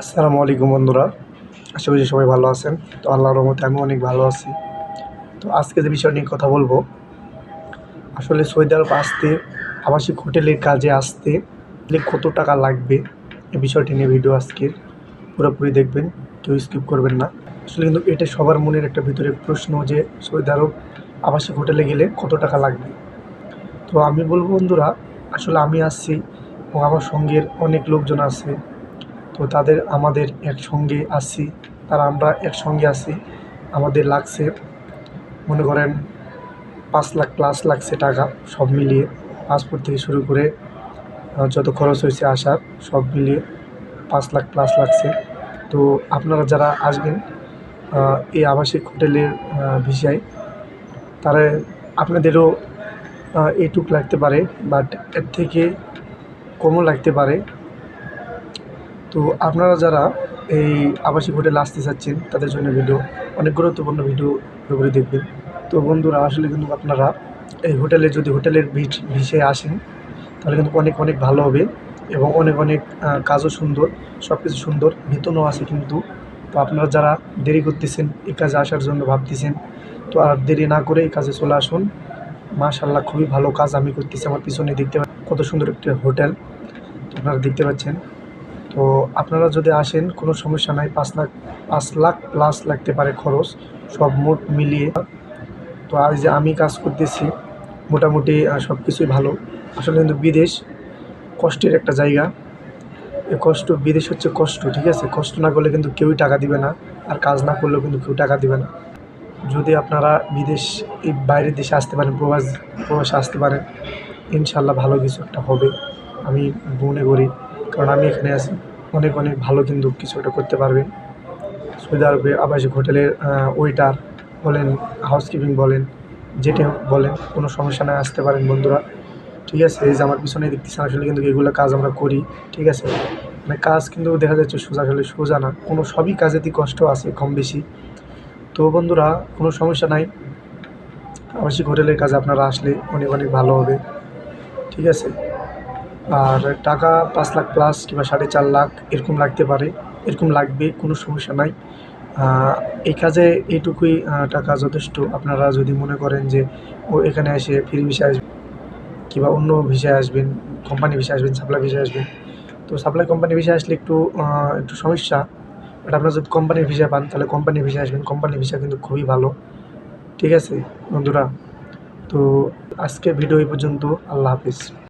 আসসালামু আলাইকুম বন্ধুরা, আশা করি সবাই ভালো আছেন। তো আল্লাহর রহমতে আমি অনেক ভালো আছি। তো আজকে যে বিষয় নিয়ে কথা বলব, আসলে সৌদি আরব আসতে, আবাসিক হোটেলের কাজে আসতে কত টাকা লাগবে এই বিষয়টি নিয়ে ভিডিও আজকের পুরোপুরি দেখবেন, কেউ স্কিপ করবেন না। আসলে কিন্তু এটা সবার মনের একটা ভিতরে প্রশ্ন যে সৌদি আরব আবাসিক হোটেলে গেলে কত টাকা লাগবে? তো আমি বলব বন্ধুরা, আসলে আমি আসছি এবং আমার সঙ্গের অনেক লোকজন আছে। তো তাদের আমাদের একসঙ্গে আসছি তারা আমরা একসঙ্গে আছি। আমাদের লাগছে মনে করেন পাঁচ লাখ প্লাস লাগছে টাকা সব মিলিয়ে পাসপোর্ট থেকে শুরু করে যত খরচ হয়েছে আসার সব মিলিয়ে পাঁচ লাখ প্লাস লাগছে। তো আপনারা যারা আসবেন এই আবাসিক হোটেলের ভিসায় তারা আপনাদেরও আহ, এইটুক লাগতে পারে বাট এর থেকে কমও লাগতে পারে। তো আপনারা যারা এই আবাসিক হোটেলে আসতে চাচ্ছেন, তাদের জন্য ভিডিও অনেক গুরুত্বপূর্ণ ভিডিও করে দেখবেন। তো বন্ধুরা, আসলে কিন্তু আপনারা এই হোটেলে যদি হোটেলের বিচ ভিসে আসেন, তাহলে কিন্তু অনেক অনেক ভালো হবে এবং অনেক অনেক কাজও সুন্দর সব কিছু সুন্দর, বেতনও আছে কিন্তু। তো আপনারা যারা দেরি করতেছেন, এই কাজে আসার জন্য ভাবতেছেন, তো আর দেরি না করে এই কাজে চলে আসুন। মাশাল্লাহ খুবই ভালো কাজ আমি করতেছি, আমার পিছনে দেখতে কত সুন্দর একটি হোটেল। আপনারা দেখতে পাচ্ছেন তো আপনারা যদি আসেন, কোনো সমস্যা নাই, পাঁচ লাখ পাঁচ লাখ প্লাস লাগতে পারে খরচ, সব মোট মিলিয়ে। তো আজ যে আমি কাজ করতেছি, মোটামুটি সব কিছুই ভালো। আসলে কিন্তু বিদেশ কষ্টের একটা জায়গা। এই কষ্ট, বিদেশ হচ্ছে কষ্ট, ঠিক আছে? কষ্ট না করলে কিন্তু কেউই টাকা দিবে না, আর কাজ না করলেও কিন্তু কেউ টাকা দিবে না। যদি আপনারা বিদেশ, এই বাইরের দেশে আসতে পারেন, প্রবাস, প্রবাসে আসতে পারেন ইনশাল্লাহ ভালো কিছু একটা হবে। আমি মনে করি কারণ আমি এখানে আছি। অনেক অনেক ভালো কিন্তু কিছু একটা করতে পারবেন। সৌদি আরবে আবাসিক হোটেলের ওয়েটার বলেন হাউসকিপিং বলেন যেটি বলেন, কোনো সমস্যা না আসতে পারেন বন্ধুরা। ঠিক আছে, এই যে আমার পিছনে দেখতেছেন, আসলে কিন্তু এগুলো কাজ আমরা করি। ঠিক আছে মানে কাজ কিন্তু দেখা যাচ্ছে সোজা, আসলে সোজা না। কোনো সবই কাজেতেই কষ্ট আছে, কম বেশি। তো বন্ধুরা, কোনো সমস্যা নাই। আবাসিক হোটেলের কাজে আপনারা আসলে অনেক অনেক ভালো হবে। ঠিক আছে আর টাকা পাঁচ লাখ প্লাস কিংবা সাড়ে চার লাখ এরকম লাগতে পারে, এরকম লাগবে, কোনো সমস্যা নাই। এই কাজে এইটুকুই টাকা যথেষ্ট। আপনারা যদি মনে করেন যে, ও এখানে এসে ফ্রি ভিসা আসবেন কিংবা অন্য ভিসায় আসবেন কোম্পানি ভিসা আসবেন সাপ্লাই ভিসা আসবেন, তো সাপ্লাই কোম্পানি ভিসা আসলে একটু একটু সমস্যা। বাট আপনারা যদি কোম্পানির ভিসা পান, তাহলে কোম্পানির ভিসা আসবেন। কোম্পানির ভিসা কিন্তু খুবই ভালো। ঠিক আছে বন্ধুরা? তো আজকে ভিডিও এই পর্যন্ত। আল্লাহ হাফিজ।